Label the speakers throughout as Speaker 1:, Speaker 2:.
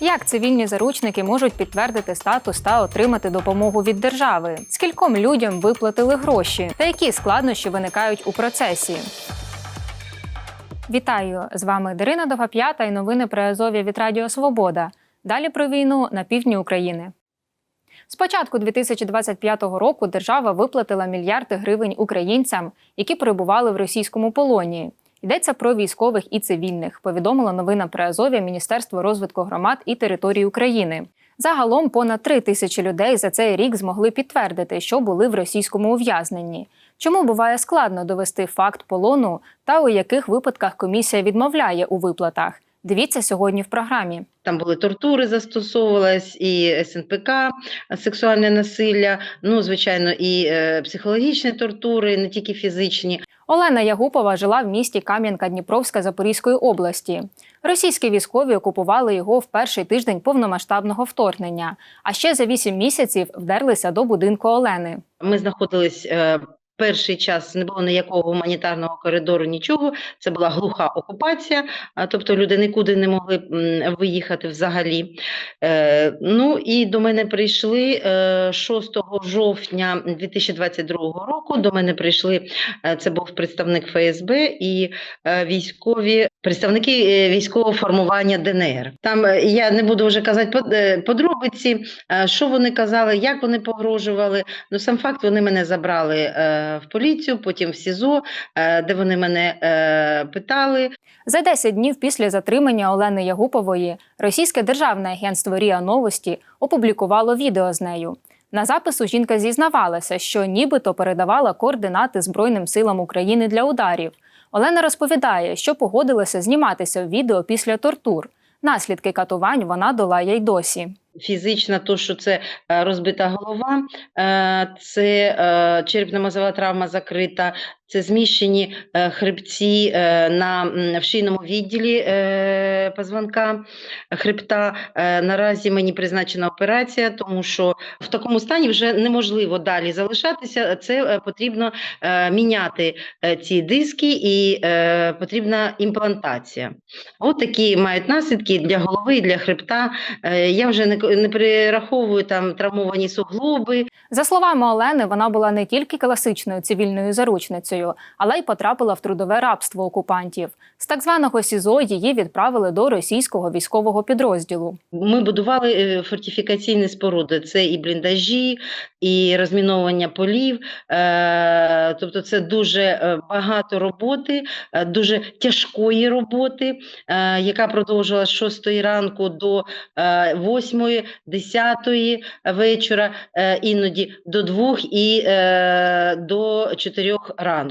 Speaker 1: Як цивільні заручники можуть підтвердити статус та отримати допомогу від держави? Скільком людям виплатили гроші? Та які складнощі виникають у процесі? Вітаю! З вами Дарина Довгап'ята і новини про Азов'я від Радіо Свобода. Далі про війну на півдні України. З початку 2025 року держава виплатила мільярди гривень українцям, які перебували в російському полоні. Йдеться про військових і цивільних, повідомила новина при Азові Міністерство розвитку громад і територій України. Загалом понад три тисячі людей за цей рік змогли підтвердити, що були в російському ув'язненні. Чому буває складно довести факт полону та у яких випадках комісія відмовляє у виплатах? Дивіться сьогодні в програмі.
Speaker 2: Там були тортури, застосовувалась і СНПК, сексуальне насилля, ну звичайно, і е, психологічні тортури, не тільки фізичні.
Speaker 1: Олена Ягупова жила в місті Кам'янка-Дніпровська Запорізької області. Російські військові окупували його в перший тиждень повномасштабного вторгнення, а ще за вісім місяців вдерлися до будинку Олени.
Speaker 2: Ми знаходились. Е, Перший час не було ніякого гуманітарного коридору, нічого. Це була глуха окупація, тобто люди нікуди не могли виїхати взагалі. Е, ну і до мене прийшли е, 6 жовтня 2022 року. До мене прийшли е, це був представник ФСБ і е, військові представники е, військового формування ДНР. Там е, я не буду вже казати под- е, подробиці, е, що вони казали, як вони погрожували. Ну сам факт, вони мене забрали е, в поліцію, потім в СІЗО, е, де вони мене е, питали.
Speaker 1: За 10 днів після затримання Олени Ягупової російське державне агентство Ріа Новості опублікувало відео з нею. На запису жінка зізнавалася, що нібито передавала координати Збройним силам України для ударів. Олена розповідає, що погодилася зніматися в відео після тортур. Наслідки катувань вона долає й досі.
Speaker 2: Фізично, то, що це е, розбита голова, е, це е, черепно-мозова травма закрита, це зміщені е, хребці е, на в шийному відділі е, позвонка хребта. Наразі мені призначена операція, тому що в такому стані вже неможливо далі залишатися. Це потрібно міняти ці диски і потрібна імплантація. От такі мають наслідки для голови і для хребта. Я вже не перераховую там травмовані суглоби.
Speaker 1: За словами Олени, вона була не тільки класичною цивільною заручницею, але й потрапила в трудове рабство окупантів. З так званого СІЗО її відправили до російського військового підрозділу.
Speaker 2: Ми будували е, фортифікаційні споруди. Це і бліндажі, і розміновування полів. Е, Тобто, це дуже е, багато роботи, дуже тяжкої роботи, яка продовжувалася з 6 ранку до 8, 10 вечора, іноді до 2 і до 4 ранку.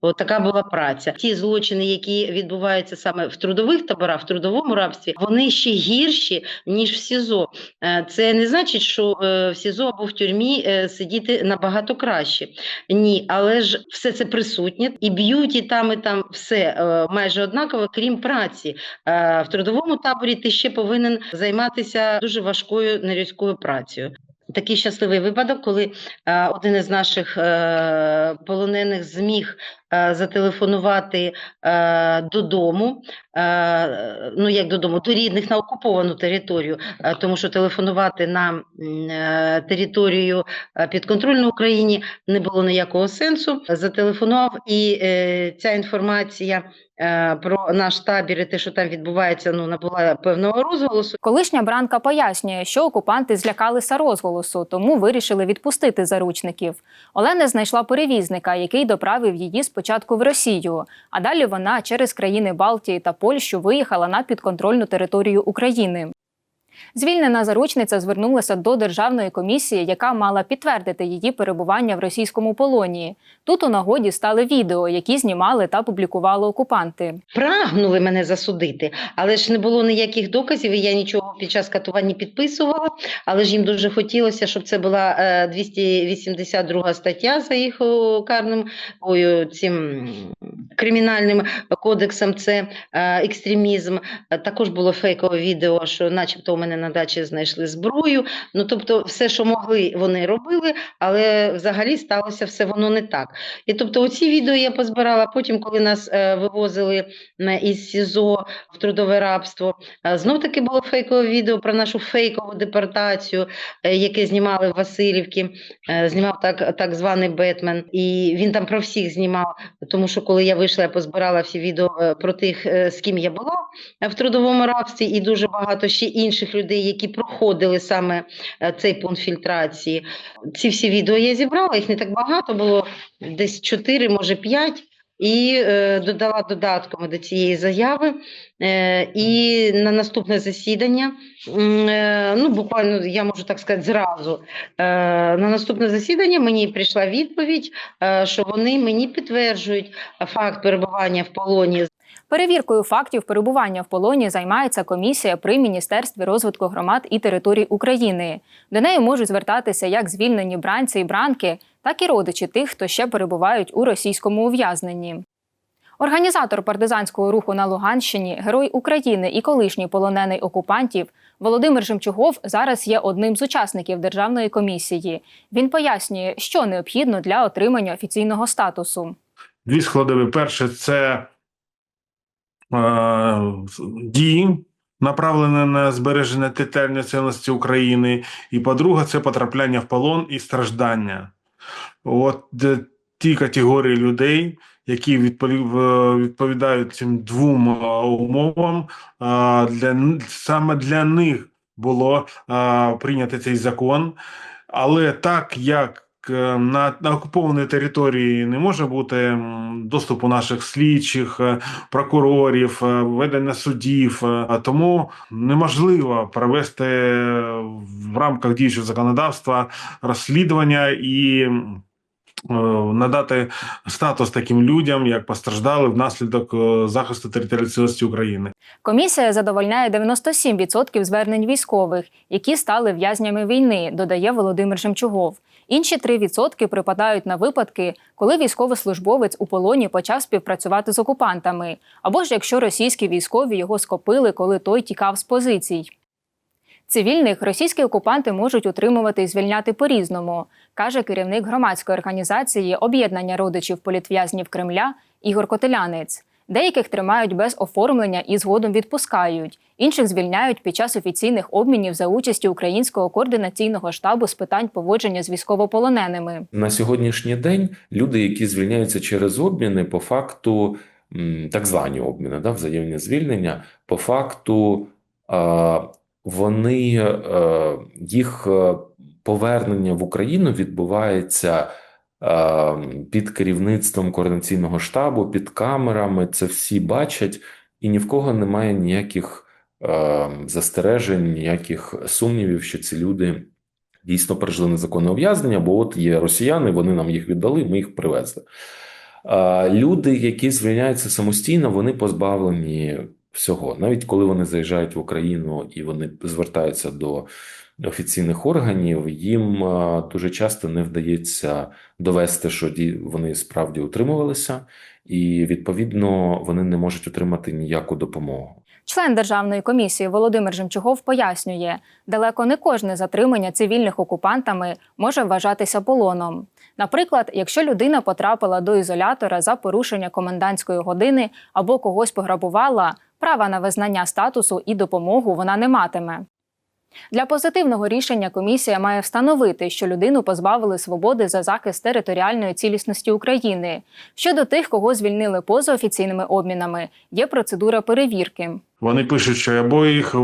Speaker 2: От така була праця. Ті злочини, які відбуваються саме в трудових таборах, в трудовому рабстві, вони ще гірші, ніж в СІЗО. Е, Це не значить, що е, в СІЗО або в тюрмі е, сидіти набагато краще. Ні, але ж все це присутнє. І б'ють, і там, і там все майже однаково, крім праці. В трудовому таборі ти ще повинен займатися дуже важкою нелюдською працею. Такий щасливий випадок, коли е, один із наших е, полонених зміг зателефонувати е, додому, е, ну як додому, до рідних на окуповану територію, е, тому що телефонувати на е, територію е, підконтрольну Україні не було ніякого сенсу. Зателефонував, і е, ця інформація е, про наш табір і те, що там відбувається, ну набула певного розголосу.
Speaker 1: Колишня бранка пояснює, що окупанти злякалися розголосу, тому вирішили відпустити заручників. Олена знайшла перевізника, який доправив її спочатку в Росію, а далі вона через країни Балтії та Польщу виїхала на підконтрольну територію України. Звільнена заручниця звернулася до державної комісії, яка мала підтвердити її перебування в російському полоні. Тут у нагоді стали відео, які знімали та публікували окупанти.
Speaker 2: Прагнули мене засудити, але ж не було ніяких доказів, і я нічого під час катувань не підписувала. Але ж їм дуже хотілося, щоб це була е, 282 стаття за їх карним ой, цим кримінальним кодексом. Це е, екстремізм. Е, Також було фейкове відео, що, начебто, у мене на дачі знайшли зброю. Ну тобто, все, що могли, вони робили, але взагалі сталося все воно не так. І тобто, оці відео я позбирала. Потім, коли нас е, вивозили із СІЗО в трудове рабство, е, знов таки було фейкове відео про нашу фейкову депортацію, е, яке знімали в Васильівці. Знімав так, так званий Бетмен, і він там про всіх знімав. Тому що коли я вийшла, я позбирала всі відео про тих, з ким я була в трудовому рабстві, і дуже багато ще інших людей, які проходили саме е, цей пункт фільтрації. Ці всі відео я зібрала, їх не так багато було, десь 4, може 5. І е, додала додатками до цієї заяви. Е, і на наступне засідання, е, ну буквально я можу так сказати, зразу е, на наступне засідання мені прийшла відповідь, е, що вони мені підтверджують факт перебування в полоні
Speaker 1: Перевіркою фактів перебування в полоні займається комісія при Міністерстві розвитку громад і територій України. До неї можуть звертатися як звільнені бранці і бранки, так і родичі тих, хто ще перебувають у російському ув'язненні. Організатор партизанського руху на Луганщині, герой України і колишній полонений окупантів Володимир Жемчугов зараз є одним з учасників державної комісії. Він пояснює, що необхідно для отримання офіційного статусу.
Speaker 3: Дві складові. Перше це дії, направлені на збереження територіальної цілісності України. І по-друге, це потрапляння в полон і страждання. От ті категорії людей, які е, відповідають цим двом е, умовам, е, для, саме для них було е, прийнято цей закон. Але так як е, на, на окупованій території не може бути доступу наших слідчих, е, прокурорів, е, ведення судів, е, а тому неможливо провести в рамках діючого законодавства розслідування і е, надати статус таким людям, як постраждали внаслідок е, захисту територіальної цілісності України.
Speaker 1: Комісія задовольняє 97% звернень військових, які стали в'язнями війни, додає Володимир Жемчугов. Інші 3% припадають на випадки, коли військовослужбовець у полоні почав співпрацювати з окупантами, або ж якщо російські військові його скопили, коли той тікав з позицій. Цивільних російські окупанти можуть утримувати і звільняти по-різному, каже керівник громадської організації Об'єднання родичів політв'язнів Кремля Ігор Котелянець. Деяких тримають без оформлення і згодом відпускають, інших звільняють під час офіційних обмінів за участі Українського координаційного штабу з питань поводження з військовополоненими.
Speaker 4: На сьогоднішній день люди, які звільняються через обміни, по факту, так звані обміни, да, взаємні звільнення, по факту вони, е, їх е, повернення в Україну відбувається е, під керівництвом координаційного штабу, під камерами, це всі бачать, і ні в кого немає ніяких застережень, ніяких сумнівів, що ці люди дійсно пережили незаконне ув'язнення, бо от є росіяни, вони нам їх віддали, ми їх привезли. Люди, які звільняються самостійно, вони позбавлені всього. Навіть коли вони заїжджають в Україну і вони звертаються до офіційних органів, їм дуже часто не вдається довести, що вони справді утримувалися, і відповідно вони не можуть отримати ніяку допомогу.
Speaker 1: Член державної комісії Володимир Жемчугов пояснює, далеко не кожне затримання цивільних окупантами може вважатися полоном. Наприклад, якщо людина потрапила до ізолятора за порушення комендантської години або когось пограбувала, права на визнання статусу і допомогу вона не матиме. Для позитивного рішення комісія має встановити, що людину позбавили свободи за захист територіальної цілісності України. Щодо тих, кого звільнили поза офіційними обмінами, є процедура перевірки.
Speaker 3: Вони пишуть, що або їх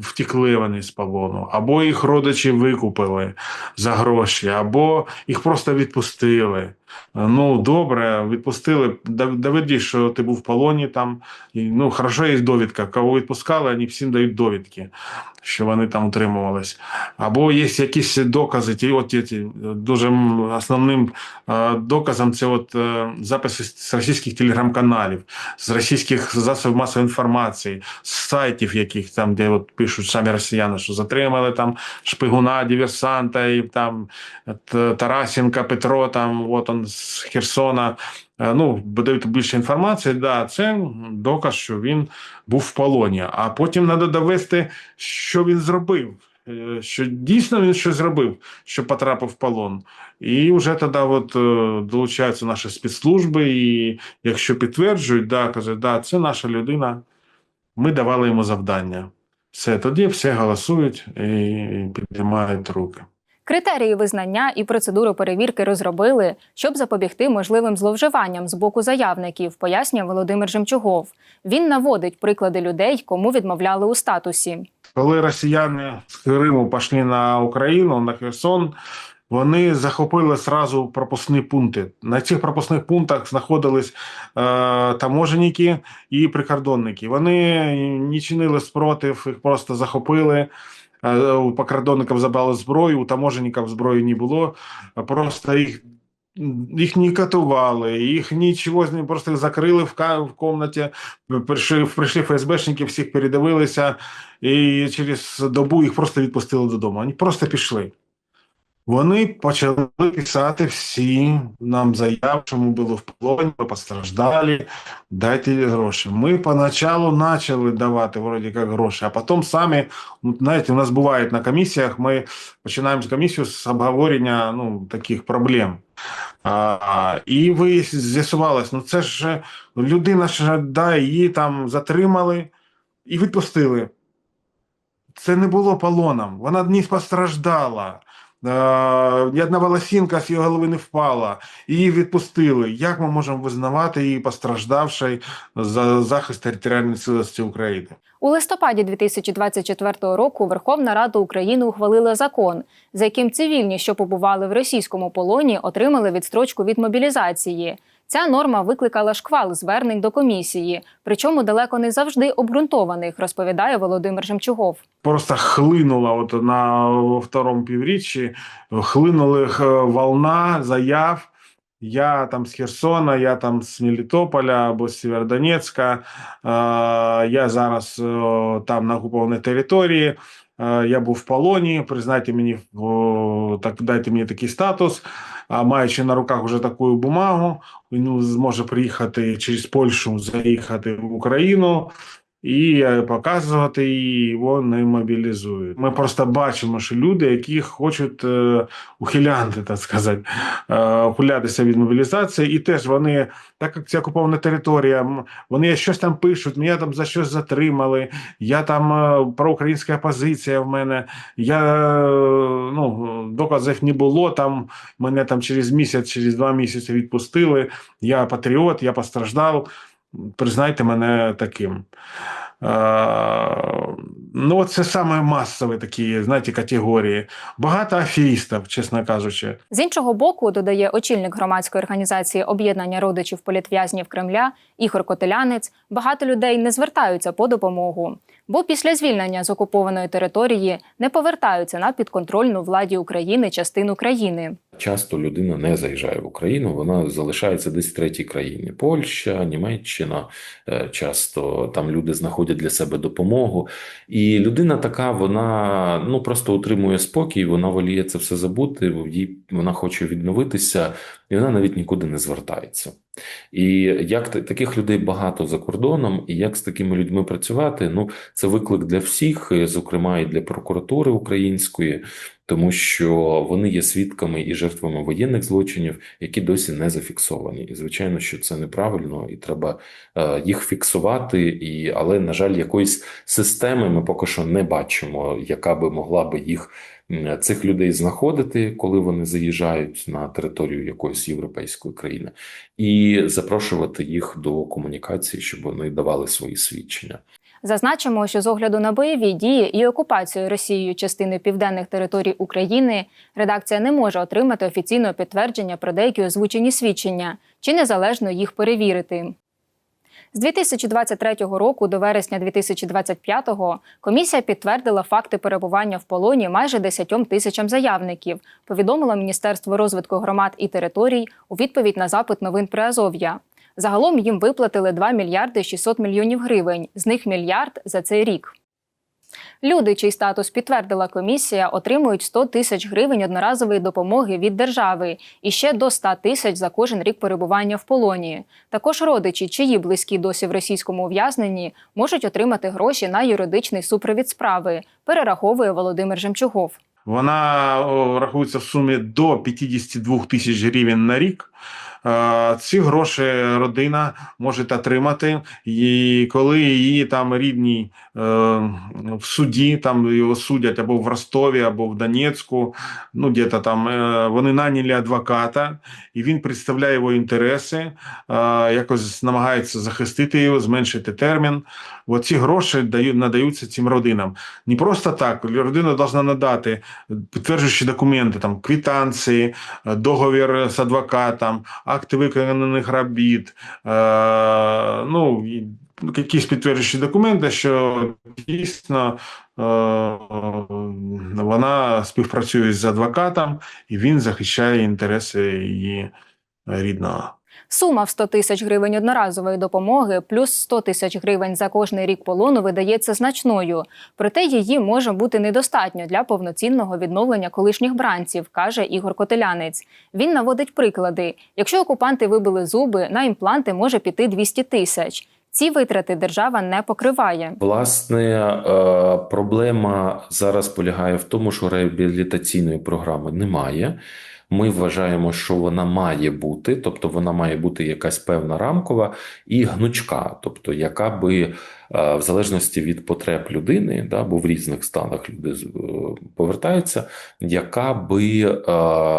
Speaker 3: втікли вони з полону, або їх родичі викупили за гроші, або їх просто відпустили. Ну, добре, відпустили. Доведи, що ти був в полоні там. Ну, хорошо, є довідка. Кого відпускали, вони всім дають довідки, що вони там утримувались. Або є якісь докази. Ті, от, ті, дуже основним доказом це от, е, записи з російських телеграм-каналів, з російських засобів масової інформації. Сайтів, яких там, де от пишуть самі росіяни, що затримали там шпигуна, диверсанта, і там Тарасенка, Петро, там от он з Херсона. Е, Ну, дають більше інформації, да, це доказ, що він був в полоні. А потім треба довести, що він зробив. е, Що дійсно він щось зробив, що потрапив в полон. І вже тоді от, е, долучаються наші спецслужби, і якщо підтверджують, да, каже, да, це наша людина, ми давали йому завдання. Все, тоді всі голосують і піднімають руки.
Speaker 1: Критерії визнання і процедуру перевірки розробили, щоб запобігти можливим зловживанням з боку заявників, пояснює Володимир Жемчугов. Він наводить приклади людей, кому відмовляли у статусі.
Speaker 3: Коли росіяни з Криму пішли на Україну, на Херсон, вони захопили сразу пропускні пункти. На цих пропускних пунктах знаходились е, таможенники і прикордонники. Вони не чинили спротив, їх просто захопили. Е, У прикордонників забрали зброю, у таможенників зброї не було. Просто їх, їх не катували, їх нічого ним просто закрили в, в кімнаті. Прийшли, прийшли ФСБшники, всіх передивилися, і через добу їх просто відпустили додому. Вони просто пішли. Вони почали писати всі нам заяв, що ми були в полоні, ми постраждали, дайте гроші. Ми поначалу почали давати вроді як гроші, а потім самі, ну, знаєте, у нас буває на комісіях, ми починаємо з комісію з обговорення ну, таких проблем. А, і ви з'ясувалось, ну це ж людина ж да, її там затримали і відпустили. Це не було полоном, вона не постраждала. Е, Ні одна волосінка з її голови не впала, її відпустили. Як ми можемо визнавати її постраждавшою за захист територіальної цілості України?
Speaker 1: У листопаді 2024 року Верховна Рада України ухвалила закон, за яким цивільні, що побували в російському полоні, отримали відстрочку від мобілізації. Ця норма викликала шквал звернень до комісії, причому далеко не завжди обґрунтованих, розповідає Володимир Жемчугов.
Speaker 3: Просто хлинула от на во второму півріччі, хлинула е, волна заяв. Я там з Херсона, я там з Мелітополя або з Сєвєродонецька, е, я зараз е, там на окупованій території, я був в полоні, признайте мені, так, дайте мені такий статус. А маючи на руках вже таку бумагу, він зможе приїхати через Польщу, заїхати в Україну і показувати її, його не мобілізують. Ми просто бачимо, що люди, які хочуть е, ухилянти, так сказати, е, ухилятися від мобілізації, і теж вони, так як це окупована територія, вони щось там пишуть, мене там за щось затримали, я там е, проукраїнська позиція в мене, я е, ну, доказів не було, там мене там через місяць, через два місяці відпустили, я патріот, я постраждав, признайте мене таким. Е, Ну, це саме масові такі, знаєте, категорії. Багато аферістів, чесно кажучи.
Speaker 1: З іншого боку, додає очільник громадської організації об'єднання родичів політв'язнів Кремля Ігор Котелянець, багато людей не звертаються по допомогу, бо після звільнення з окупованої території не повертаються на підконтрольну владі України частину країни.
Speaker 4: Часто людина не заїжджає в Україну, вона залишається десь в третій країні. Польща, Німеччина. е, Часто там люди знаходять для себе допомогу. І людина така, вона ну просто утримує спокій, вона воліє це все забути, вона хоче відновитися, і вона навіть нікуди не звертається. І як таких людей багато за кордоном, і як з такими людьми працювати, ну це виклик для всіх, зокрема і для прокуратури української, тому що вони є свідками і жертвами воєнних злочинів, які досі не зафіксовані. І звичайно, що це неправильно, і треба е, їх фіксувати. І але на жаль, якоїсь системи ми поки що не бачимо, яка би могла би їх цих людей знаходити, коли вони заїжджають на територію якоїсь європейської країни, і запрошувати їх до комунікації, щоб вони давали свої свідчення.
Speaker 1: Зазначимо, що з огляду на бойові дії і окупацію Росією частини південних територій України редакція не може отримати офіційного підтвердження про деякі озвучені свідчення чи незалежно їх перевірити. З 2023 року до вересня 2025 комісія підтвердила факти перебування в полоні майже 10 тисячам заявників, повідомило Міністерство розвитку громад і територій у відповідь на запит новин Приазов'я. Загалом їм виплатили 2 мільярди 600 мільйонів гривень, з них мільярд за цей рік. Люди, чий статус підтвердила комісія, отримують 100 тисяч гривень одноразової допомоги від держави і ще до 100 тисяч за кожен рік перебування в полоні. Також родичі, чиї близькі досі в російському ув'язненні, можуть отримати гроші на юридичний супровід справи, перераховує Володимир Жемчугов.
Speaker 3: Вона рахується в сумі до 52 тисяч гривень на рік. Е, Ці гроші родина може отримати, і коли її там рідні е, в суді, там його судять або в Ростові, або в Донецьку, ну де-то там е, вони наняли адвоката, і він представляє його інтереси, якось намагається захистити його, зменшити термін. Оці гроші дають надаються цим родинам. Не просто так, людина повинна надати підтверджуючі документи, там квитанції, е, договір з адвокатом, акти виконаних робіт, е, ну, якісь підтверджуючі документи, що дійсно е, вона співпрацює з адвокатом і він захищає інтереси її рідного.
Speaker 1: Сума в 100 тисяч гривень одноразової допомоги плюс 100 тисяч гривень за кожний рік полону видається значною. Проте її може бути недостатньо для повноцінного відновлення колишніх бранців, каже Ігор Котелянець. Він наводить приклади: якщо окупанти вибили зуби, на імпланти може піти 200 тисяч. Ці витрати держава не покриває.
Speaker 4: Власне, е, проблема зараз полягає в тому, що реабілітаційної програми немає. Ми вважаємо, що вона має бути, тобто вона має бути якась певна рамкова і гнучка, тобто яка би в залежності від потреб людини, да, бо в різних станах люди е, повертаються, яка би е,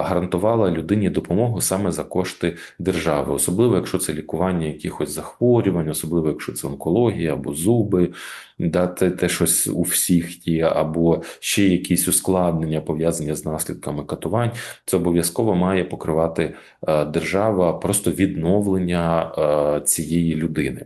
Speaker 4: гарантувала людині допомогу саме за кошти держави, особливо якщо це лікування якихось захворювань, особливо якщо це онкологія або зуби, да, те, те щось у всіх є, або ще якісь ускладнення пов'язані з наслідками катувань, це обов'язково має покривати е, держава просто відновлення е, цієї людини.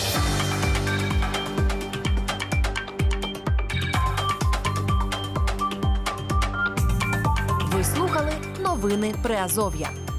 Speaker 5: Новини Приазов'я.